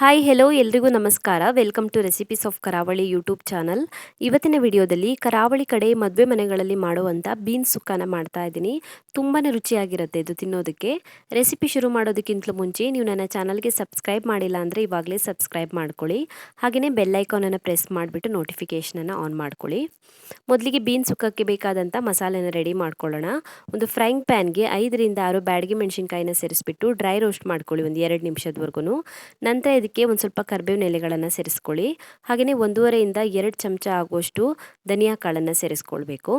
Hi hello ಎಲ್ರಿಗೂ ನಮಸ್ಕಾರ. Welcome to recipes of Karavali YouTube channel ಇವತ್ತಿನ ವಿಡಿಯೋದಲ್ಲಿ ಕರಾವಳಿ ಕಡೆ ಮದುವೆ ಮನೆಗಳಲ್ಲಿ ಮಾಡುವಂಥ ಬೀನ್ಸ್ ಸುಕ್ಕನ ಮಾಡ್ತಾ ಇದ್ದೀನಿ. ತುಂಬಾ ರುಚಿಯಾಗಿರುತ್ತೆ ಇದು ತಿನ್ನೋದಕ್ಕೆ. ರೆಸಿಪಿ ಶುರು ಮಾಡೋದಕ್ಕಿಂತಲೂ ಮುಂಚೆ ನೀವು ನನ್ನ ಚಾನಲ್ಗೆ ಸಬ್ಸ್ಕ್ರೈಬ್ ಮಾಡಿಲ್ಲ ಅಂದರೆ ಇವಾಗಲೇ ಸಬ್ಸ್ಕ್ರೈಬ್ ಮಾಡ್ಕೊಳ್ಳಿ. ಹಾಗೆಯೇ ಬೆಲ್ಲೈಕಾನನ್ನು ಪ್ರೆಸ್ ಮಾಡಿಬಿಟ್ಟು ನೋಟಿಫಿಕೇಷನನ್ನು ಆನ್ ಮಾಡ್ಕೊಳ್ಳಿ. ಮೊದಲಿಗೆ ಬೀನ್ಸ್ ಸುಕ್ಕಕ್ಕೆ ಬೇಕಾದಂಥ ಮಸಾಲೆನ ರೆಡಿ ಮಾಡ್ಕೊಳ್ಳೋಣ. ಒಂದು ಫ್ರೈಂಗ್ ಪ್ಯಾನ್ಗೆ ಐದರಿಂದ ಆರು ಬ್ಯಾಡಗಿ ಮೆಣಸಿನ್ಕಾಯಿನ ಸೇರಿಸ್ಬಿಟ್ಟು ಡ್ರೈ ರೋಸ್ಟ್ ಮಾಡ್ಕೊಳ್ಳಿ ಒಂದು ಎರಡು ನಿಮಿಷದವರೆಗೂ ನಂತರ ಇದಕ್ಕೆ ಒಂದು ಸ್ವಲ್ಪ ಕರ್ಬೇವಿನ ಎಲೆಗಳನ್ನು ಸೇರಿಸ್ಕೊಳ್ಳಿ. ಹಾಗೆಯೇ ಒಂದೂವರೆಯಿಂದ ಎರಡು ಚಮಚ ಆಗುವಷ್ಟು ಧನಿಯಾ ಕಾಳನ್ನು ಸೇರಿಸ್ಕೊಳ್ಬೇಕು.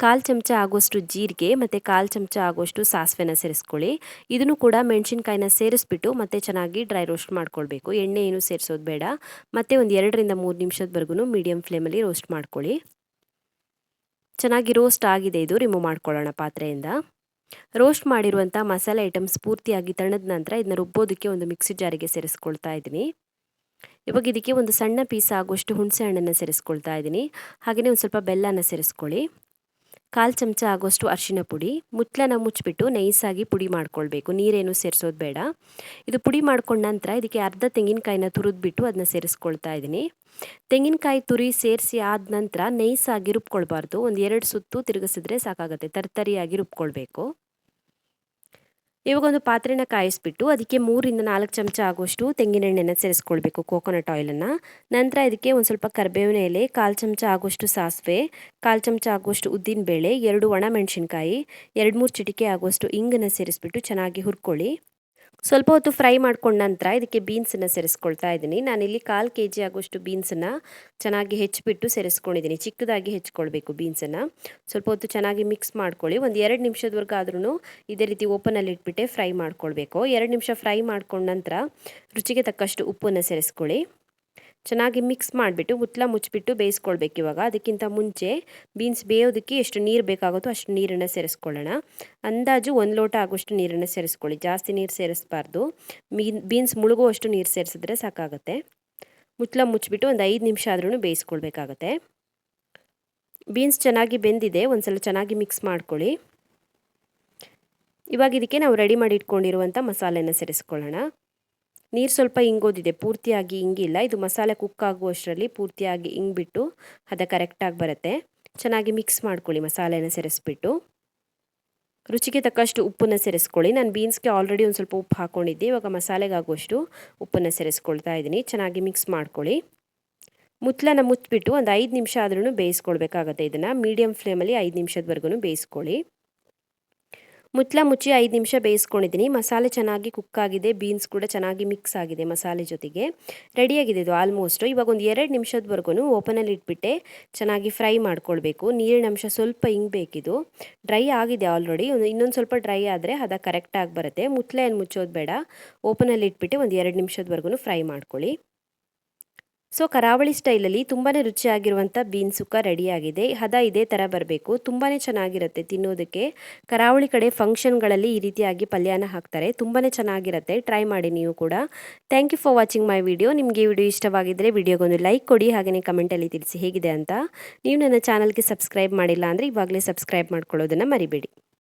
ಕಾಲು ಚಮಚ ಆಗುವಷ್ಟು ಜೀರಿಗೆ ಮತ್ತು ಕಾಲು ಚಮಚ ಆಗುವಷ್ಟು ಸಾಸಿವೆನ ಸೇರಿಸ್ಕೊಳ್ಳಿ. ಇದನ್ನು ಕೂಡ ಮೆಣಸಿನ್ಕಾಯಿನ ಸೇರಿಸ್ಬಿಟ್ಟು ಮತ್ತೆ ಚೆನ್ನಾಗಿ ಡ್ರೈ ರೋಸ್ಟ್ ಮಾಡ್ಕೊಳ್ಬೇಕು. ಎಣ್ಣೆ ಏನು ಸೇರಿಸೋದು ಬೇಡ. ಮತ್ತು ಒಂದು ಎರಡರಿಂದ ಮೂರು ನಿಮಿಷದವರೆಗೂ ಮೀಡಿಯಮ್ ಫ್ಲೇಮಲ್ಲಿ ರೋಸ್ಟ್ ಮಾಡ್ಕೊಳ್ಳಿ. ಚೆನ್ನಾಗಿ ರೋಸ್ಟ್ ಆಗಿದೆ ಇದು. ರಿಮೂವ್ ಮಾಡ್ಕೊಳ್ಳೋಣ ಪಾತ್ರೆಯಿಂದ. ರೋಸ್ಟ್ ಮಾಡಿರುವಂಥ ಮಸಾಲೆ ಐಟಮ್ಸ್ ಪೂರ್ತಿಯಾಗಿ ತಣ್ಣದ ನಂತರ ಇದನ್ನ ರುಬ್ಬೋದಕ್ಕೆ ಒಂದು ಮಿಕ್ಸಿ ಜಾರಿಗೆ ಸೇರಿಸ್ಕೊಳ್ತಾ ಇದ್ದೀನಿ. ಇವಾಗ ಇದಕ್ಕೆ ಒಂದು ಸಣ್ಣ ಪೀಸ್ ಆಗುವಷ್ಟು ಹುಣಸೆ ಹಣ್ಣನ್ನು ಸೇರಿಸ್ಕೊಳ್ತಾ ಇದ್ದೀನಿ. ಹಾಗೆಯೇ ಒಂದು ಸ್ವಲ್ಪ ಬೆಲ್ಲನ ಸೇರಿಸ್ಕೊಳ್ಳಿ. ಕಾಲು ಚಮಚ ಆಗೋಷ್ಟು ಅರಿಶಿನ ಪುಡಿ ಮುಚ್ಚಳನ ಮುಚ್ಚಿಬಿಟ್ಟು ನೈಸಾಗಿ ಪುಡಿ ಮಾಡ್ಕೊಳ್ಬೇಕು. ನೀರೇನು ಸೇರಿಸೋದು ಬೇಡ. ಇದು ಪುಡಿ ಮಾಡ್ಕೊಂಡ ನಂತರ ಇದಕ್ಕೆ ಅರ್ಧ ತೆಂಗಿನಕಾಯಿನ ತುರಿದ್ಬಿಟ್ಟು ಅದನ್ನ ಸೇರಿಸ್ಕೊಳ್ತಾ ಇದ್ದೀನಿ. ತೆಂಗಿನಕಾಯಿ ತುರಿ ಸೇರಿಸಿ ಆದ ನಂತರ ನೈಸಾಗಿ ರುಬ್ಕೊಳ್ಬಾರ್ದು. ಒಂದು ಎರಡು ಸುತ್ತು ತಿರುಗಿಸಿದ್ರೆ ಸಾಕಾಗುತ್ತೆ. ತರ್ತರಿಯಾಗಿ ರುಬ್ಕೊಳ್ಬೇಕು. ಇವಾಗ ಒಂದು ಪಾತ್ರೆನ ಕಾಯಿಸ್ಬಿಟ್ಟು ಅದಕ್ಕೆ ಮೂರಿಂದ ನಾಲ್ಕು ಚಮಚ ಆಗುವಷ್ಟು ತೆಂಗಿನೆಣ್ಣೆನ ಸೇರಿಸ್ಕೊಳ್ಬೇಕು ಕೋಕೋನಟ್ ಆಯಿಲನ್ನು ನಂತರ ಇದಕ್ಕೆ ಒಂದು ಸ್ವಲ್ಪ ಕರಿಬೇವಿನ ಎಲೆ, ಕಾಲು ಚಮಚ ಆಗುವಷ್ಟು ಸಾಸಿವೆ, ಕಾಲು ಚಮಚ ಆಗುವಷ್ಟು ಉದ್ದಿನಬೇಳೆ, ಎರಡು ಒಣ ಮೆಣಸಿನ್ಕಾಯಿ, ಎರಡು ಮೂರು ಚಿಟಿಕೆ ಆಗುವಷ್ಟು ಇಂಗನ್ನು ಸೇರಿಸ್ಬಿಟ್ಟು ಚೆನ್ನಾಗಿ ಹುರ್ಕೊಳ್ಳಿ. ಸ್ವಲ್ಪ ಹೊತ್ತು ಫ್ರೈ ಮಾಡ್ಕೊಂಡ ನಂತರ ಇದಕ್ಕೆ ಬೀನ್ಸನ್ನು ಸೇರಿಸ್ಕೊಳ್ತಾ ಇದ್ದೀನಿ. ನಾನಿಲ್ಲಿ ಕಾಲು ಕೆ ಜಿ ಆಗುವಷ್ಟು ಬೀನ್ಸನ್ನು ಚೆನ್ನಾಗಿ ಹೆಚ್ಚಿಬಿಟ್ಟು ಸೇರಿಸ್ಕೊಂಡಿದ್ದೀನಿ. ಚಿಕ್ಕದಾಗಿ ಹೆಚ್ಕೊಳ್ಬೇಕು ಬೀನ್ಸನ್ನು. ಸ್ವಲ್ಪ ಹೊತ್ತು ಚೆನ್ನಾಗಿ ಮಿಕ್ಸ್ ಮಾಡ್ಕೊಳ್ಳಿ. ಒಂದು ಎರಡು ನಿಮಿಷದವರೆಗೂ ಆದ್ರೂ ಇದೇ ರೀತಿ ಓಪನಲ್ಲಿ ಇಟ್ಬಿಟ್ಟೆ ಫ್ರೈ ಮಾಡ್ಕೊಳ್ಬೇಕು. ಎರಡು ನಿಮಿಷ ಫ್ರೈ ಮಾಡ್ಕೊಂಡ ನಂತರ ರುಚಿಗೆ ತಕ್ಕಷ್ಟು ಉಪ್ಪನ್ನು ಸೇರಿಸ್ಕೊಳ್ಳಿ. ಚೆನ್ನಾಗಿ ಮಿಕ್ಸ್ ಮಾಡಿಬಿಟ್ಟು ಉತ್ತಲ ಮುಚ್ಚಿಬಿಟ್ಟು ಬೇಯಿಸ್ಕೊಳ್ಬೇಕು ಇವಾಗ. ಅದಕ್ಕಿಂತ ಮುಂಚೆ ಬೀನ್ಸ್ ಬೇಯೋದಕ್ಕೆ ಎಷ್ಟು ನೀರು ಬೇಕಾಗುತ್ತೋ ಅಷ್ಟು ನೀರನ್ನು ಸೇರಿಸ್ಕೊಳ್ಳೋಣ. ಅಂದಾಜು ಒಂದು ಲೋಟ ಆಗುವಷ್ಟು ನೀರನ್ನು ಸೇರಿಸ್ಕೊಳ್ಳಿ. ಜಾಸ್ತಿ ನೀರು ಸೇರಿಸ್ಬಾರ್ದು. ಮೀನ್ ಬೀನ್ಸ್ ಮುಳುಗುವಷ್ಟು ನೀರು ಸೇರಿಸಿದ್ರೆ ಸಾಕಾಗುತ್ತೆ. ಮುತ್ಲ ಮುಚ್ಚಿಬಿಟ್ಟು ಒಂದು ಐದು ನಿಮಿಷ ಆದ್ರೂ ಬೇಯಿಸ್ಕೊಳ್ಬೇಕಾಗತ್ತೆ. ಬೀನ್ಸ್ ಚೆನ್ನಾಗಿ ಬೆಂದಿದೆ ಒಂದು ಸಲ ಚೆನ್ನಾಗಿ ಮಿಕ್ಸ್ ಮಾಡ್ಕೊಳ್ಳಿ. ಇವಾಗ ಇದಕ್ಕೆ ನಾವು ರೆಡಿ ಮಾಡಿ ಇಟ್ಕೊಂಡಿರುವಂಥ ಮಸಾಲೆನ ಸೇರಿಸ್ಕೊಳ್ಳೋಣ. ನೀರು ಸ್ವಲ್ಪ ಇಂಗೋದಿದೆ, ಪೂರ್ತಿಯಾಗಿ ಇಂಗಿಲ್ಲ. ಇದು ಮಸಾಲೆ ಕುಕ್ ಆಗುವಷ್ಟರಲ್ಲಿ ಪೂರ್ತಿಯಾಗಿ ಇಂಗ್ಬಿಟ್ಟು ಅದು ಕರೆಕ್ಟಾಗಿ ಬರುತ್ತೆ. ಚೆನ್ನಾಗಿ ಮಿಕ್ಸ್ ಮಾಡ್ಕೊಳ್ಳಿ, ಮಸಾಲೆನ ಸೇರಿಸ್ಬಿಟ್ಟು. ರುಚಿಗೆ ತಕ್ಕಷ್ಟು ಉಪ್ಪನ್ನು ಸೇರಿಸ್ಕೊಳ್ಳಿ. ನಾನು ಬೀನ್ಸ್ಗೆ ಆಲ್ರೆಡಿ ಒಂದು ಸ್ವಲ್ಪ ಉಪ್ಪು ಹಾಕ್ಕೊಂಡಿದ್ದೆ ಇವಾಗ ಮಸಾಲೆಗಾಗುವಷ್ಟು ಉಪ್ಪನ್ನು ಸೇರಿಸ್ಕೊಳ್ತಾ ಇದ್ದೀನಿ. ಚೆನ್ನಾಗಿ ಮಿಕ್ಸ್ ಮಾಡ್ಕೊಳ್ಳಿ. ಮುತ್ತಲನ ಮುಚ್ಚಿಬಿಟ್ಟು ಒಂದು ಐದು ನಿಮಿಷ ಆದ್ರೂ ಬೇಯಿಸ್ಕೊಳ್ಬೇಕಾಗತ್ತೆ ಇದನ್ನು. ಮೀಡಿಯಮ್ ಫ್ಲೇಮಲ್ಲಿ ಐದು ನಿಮಿಷದವರೆಗೂ ಬೇಯಿಸ್ಕೊಳ್ಳಿ. ಮುತ್ತಲ ಮುಚ್ಚಿ ಐದು ನಿಮಿಷ ಬೇಯಿಸ್ಕೊಂಡಿದ್ದೀನಿ. ಮಸಾಲೆ ಚೆನ್ನಾಗಿ ಕುಕ್ ಆಗಿದೆ. ಬೀನ್ಸ್ ಕೂಡ ಚೆನ್ನಾಗಿ ಮಿಕ್ಸ್ ಆಗಿದೆ ಮಸಾಲೆ ಜೊತೆಗೆ. ರೆಡಿಯಾಗಿದೆ ಇದು ಆಲ್ಮೋಸ್ಟು ಇವಾಗ ಒಂದು ಎರಡು ನಿಮಿಷದವರೆಗೂ ಓಪನಲ್ಲಿ ಇಟ್ಬಿಟ್ಟೆ ಚೆನ್ನಾಗಿ ಫ್ರೈ ಮಾಡ್ಕೊಳ್ಬೇಕು. ನೀರಿನ ಅಂಶ ಸ್ವಲ್ಪ ಹಿಂಗಬೇಕಿದು ಡ್ರೈ ಆಗಿದೆ ಆಲ್ರೆಡಿ ಒಂದು ಇನ್ನೊಂದು ಸ್ವಲ್ಪ ಡ್ರೈ ಆದರೆ ಅದು ಕರೆಕ್ಟಾಗಿ ಬರುತ್ತೆ. ಮುತ್ತಲೆ ಏನು ಮುಚ್ಚೋದು ಬೇಡ. ಓಪನಲ್ಲಿ ಇಟ್ಬಿಟ್ಟು ಒಂದು ಎರಡು ನಿಮಿಷದವರೆಗೂ ಫ್ರೈ ಮಾಡ್ಕೊಳ್ಳಿ. ಸೊ ಕರಾವಳಿ ಸ್ಟೈಲಲ್ಲಿ ತುಂಬಾ ರುಚಿಯಾಗಿರುವಂಥ ಬೀನ್ ಸುಕ್ಕ ರೆಡಿಯಾಗಿದೆ. ಹದ ಇದೇ ಥರ ಬರಬೇಕು. ತುಂಬಾ ಚೆನ್ನಾಗಿರುತ್ತೆ ತಿನ್ನೋದಕ್ಕೆ. ಕರಾವಳಿ ಕಡೆ ಫಂಕ್ಷನ್ಗಳಲ್ಲಿ ಈ ರೀತಿಯಾಗಿ ಪಲ್ಯನ ಹಾಕ್ತಾರೆ. ತುಂಬಾ ಚೆನ್ನಾಗಿರುತ್ತೆ. ಟ್ರೈ ಮಾಡಿ ನೀವು ಕೂಡ. Thank you for watching my video ನಿಮಗೆ ಈ ವಿಡಿಯೋ ಇಷ್ಟವಾಗಿದ್ದರೆ ವಿಡಿಯೋಗೊಂದು ಲೈಕ್ ಕೊಡಿ. ಹಾಗೆಯೇ ಕಮೆಂಟಲ್ಲಿ ತಿಳಿಸಿ ಹೇಗಿದೆ ಅಂತ. ನೀವು ನನ್ನ ಚಾನಲ್ಗೆ ಸಬ್ಸ್ಕ್ರೈಬ್ ಮಾಡಿಲ್ಲ ಅಂದರೆ ಇವಾಗಲೇ ಸಬ್ಸ್ಕ್ರೈಬ್ ಮಾಡ್ಕೊಳ್ಳೋದನ್ನು ಮರಿಬೇಡಿ.